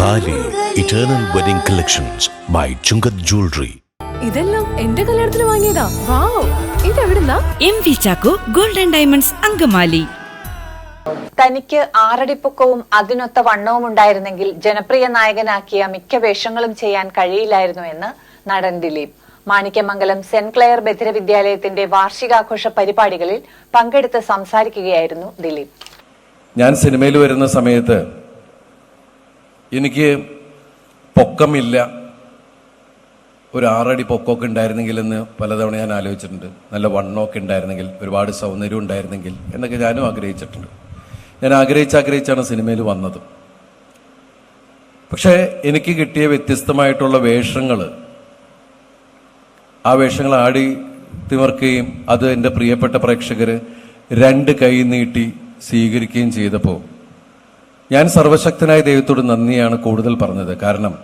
Thali eternal wedding collections by Chungath jewellery ഇതെല്ലാം എന്റെ കല്യാണത്തിന് വാങ്ങിയതാ. Wow. ഇതെവിടുന്നാ? M V Chacko golden diamonds Angamaly. തനിക്ക് ആറടിപ്പൊക്കവും അതിനൊത്ത വണ്ണവും ഉണ്ടായിരുന്നെങ്കിൽ ജനപ്രിയ നായകനാക്കിയ മിക്ക വേഷങ്ങളും ചെയ്യാൻ കഴിയില്ലായിരുന്നു എന്ന് നടൻ ദിലീപ്. മാണിക്യമംഗലം സെന്റ് ക്ലെയർ ബധിര വിദ്യാലയത്തിന്റെ വാർഷികാഘോഷ പരിപാടികളിൽ പങ്കെടുത്ത് സംസാരിക്കുകയായിരുന്നു ദിലീപ്. ഞാൻ സിനിമയിൽ വരുന്ന സമയത്ത് എനിക്ക് പൊക്കമില്ല. ഒരു ആറടി പൊക്കമൊക്കെ ഉണ്ടായിരുന്നെങ്കിൽ എന്ന് പലതവണ ഞാൻ ആലോചിച്ചിട്ടുണ്ട്. നല്ല വണ്ണമൊക്കെ ഉണ്ടായിരുന്നെങ്കിൽ ഒരുപാട് സൗന്ദര്യം ഉണ്ടായിരുന്നെങ്കിൽ എന്നൊക്കെ ഞാനും ആഗ്രഹിച്ചിട്ടുണ്ട്. ഞാൻ ആഗ്രഹിച്ച് ആഗ്രഹിച്ചാണ് സിനിമയിൽ വന്നത്. പക്ഷേ എനിക്ക് കിട്ടിയ വ്യത്യസ്തമായിട്ടുള്ള വേഷങ്ങൾ ആ വേഷങ്ങൾ ആടി തിമർക്കുകയും അത് എന്റെ പ്രിയപ്പെട്ട പ്രേക്ഷകർ രണ്ട് കൈ നീട്ടി സ്വീകരിക്കുകയും ചെയ്തപ്പോൾ ഞാൻ സർവശക്തനായ ദൈവത്തോട് നന്ദിയാണ് കൂടുതൽ പറഞ്ഞത്. കാരണം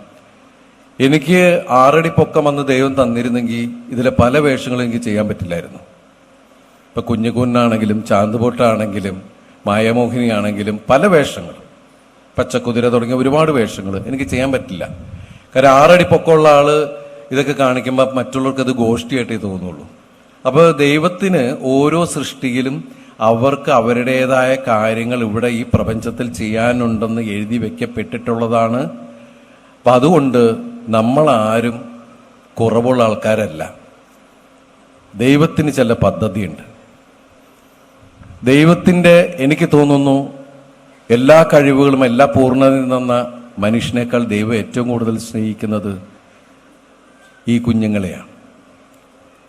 എനിക്ക് ആറടി പൊക്കം അന്ന് ദൈവം തന്നിരുന്നെങ്കിൽ ഇതിലെ പല വേഷങ്ങളും എനിക്ക് ചെയ്യാൻ പറ്റില്ലായിരുന്നു. ഇപ്പൊ കുഞ്ഞുകുന്നാണെങ്കിലും ചാന്തുപൊട്ടാണെങ്കിലും മായമോഹിനി ആണെങ്കിലും പല വേഷങ്ങൾ പച്ചക്കുതിര തുടങ്ങിയ ഒരുപാട് വേഷങ്ങൾ എനിക്ക് ചെയ്യാൻ പറ്റില്ല. കാരണം ആറടി പൊക്കമുള്ള ആൾ ഇതൊക്കെ കാണിക്കുമ്പോൾ മറ്റുള്ളവർക്ക് അത് ഗോഷ്ടിയായിട്ടേ തോന്നുള്ളൂ. അപ്പോൾ ദൈവത്തിന് ഓരോ സൃഷ്ടിയിലും അവർക്ക് അവരുടേതായ കാര്യങ്ങൾ ഇവിടെ ഈ പ്രപഞ്ചത്തിൽ ചെയ്യാനുണ്ടെന്ന് എഴുതി വെക്കപ്പെട്ടിട്ടുള്ളതാണ്. അപ്പം അതുകൊണ്ട് നമ്മളാരും കുറവുള്ള ആൾക്കാരല്ല. ദൈവത്തിന് ചില പദ്ധതിയുണ്ട്. ദൈവത്തിന്റെ എനിക്ക് തോന്നുന്നു എല്ലാ കഴിവുകളും എല്ലാ പൂർണതയും തന്ന മനുഷ്യനേക്കാൾ ദൈവം ഏറ്റവും കൂടുതൽ സ്നേഹിക്കുന്നത് ഈ കുഞ്ഞുങ്ങളെയാണ്.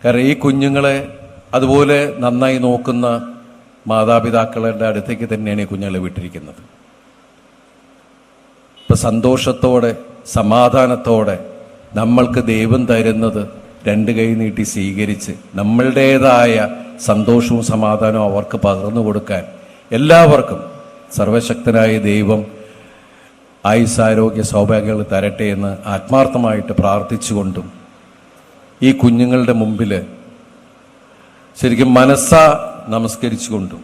കാരണം ഈ കുഞ്ഞുങ്ങളെ അതുപോലെ നന്നായി നോക്കുന്ന മാതാപിതാക്കളുടെ അടുത്തേക്ക് തന്നെയാണ് ഈ കുഞ്ഞുങ്ങളെ വിട്ടിരിക്കുന്നത്. ഇപ്പം സന്തോഷത്തോടെ സമാധാനത്തോടെ നമ്മൾക്ക് ദൈവം തരുന്നത് രണ്ട് കൈ നീട്ടി സ്വീകരിച്ച് നമ്മളുടേതായ സന്തോഷവും സമാധാനവും അവർക്ക് പകർന്നു കൊടുക്കാൻ എല്ലാവർക്കും സർവശക്തനായ ദൈവം ആയുസാരോഗ്യ സൗഭാഗ്യങ്ങൾ തരട്ടെ എന്ന് ആത്മാർത്ഥമായിട്ട് പ്രാർത്ഥിച്ചുകൊണ്ടും ഈ കുഞ്ഞുങ്ങളുടെ മുമ്പിൽ ശരിക്കും മനസ്സാ നമസ്കരിച്ചുകൊണ്ടും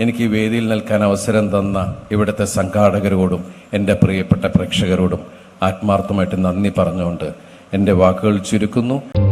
എനിക്ക് ഈ വേദിയിൽ നിൽക്കാൻ അവസരം തന്ന ഇവിടുത്തെ സംഘാടകരോടും എന്റെ പ്രിയപ്പെട്ട പ്രേക്ഷകരോടും ആത്മാർത്ഥമായിട്ട് നന്ദി പറഞ്ഞുകൊണ്ട് എന്റെ വാക്കുകൾ ചുരുക്കുന്നു.